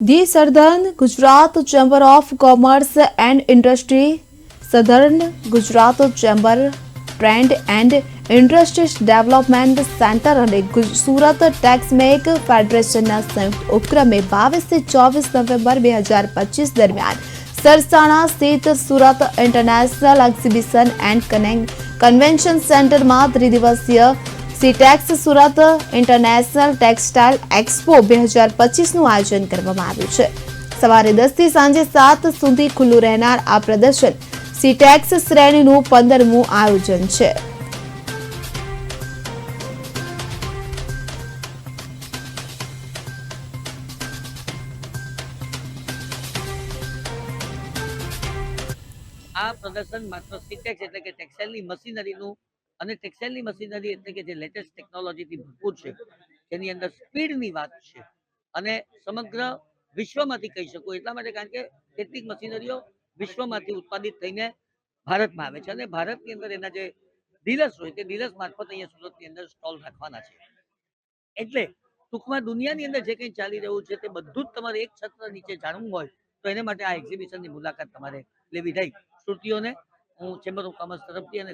The southern Gujarat chamber of commerce and industry. Southern Gujarat chamber trade and industries development centre અને સુરત ટેક્સમેક ફેડરેશનના સંયુક્ત ઉપક્રમે બાવીસથી ચોવીસ November બે હજાર પચીસ દરમિયાન સરસાણા સ્થિત Surat international exhibition and connect, convention સેન્ટરમાં ત્રિદિવસીય Sitex Surat international textile expo બે હજાર પચીસનું આયોજન કરવામાં આવ્યું છે. સવારે દસથી સાંજે સાત સુધી ખુલ્લું રહેનાર આ પ્રદર્શન સીટેક્સ શ્રેણીનું પંદરમું આયોજન છે. આ પ્રદર્શન માત્ર સિટેક્સ એટલે કે ટેક્સટાઇલની મશીનરીનું અને ટેક્સટાઇલની મશીનરી એટલે કે જે લેટેસ્ટ ટેકનોલોજીથી ભરપૂર છે, તેની અંદર સ્પીડની વાત છે. અને સમગ્ર વિશ્વમાંથી કહી શકું એટલા માટે કારણ કે કેટલીક મશીનરીઓ વિશ્વમાંથી ઉત્પાદિત થઈને ભારતમાં આવે છે અને ભારતની અંદર એના જે ડીલર્સ હોય તે ડીલર્સ મારફત અહીંયા સુરતની અંદર સ્ટોલ રાખવાના છે. એટલે ટૂંકમાં દુનિયાની અંદર જે કંઈ ચાલી રહ્યું છે તે બધું જ તમારે એક છત્ર નીચે જાણવું હોય તો એને માટે આ એક્ઝિબિશનની મુલાકાત તમારે લેવી થઈ શ્રુતિઓને હું ચેમ્બર ઓફ કોમર્સ તરફથી અને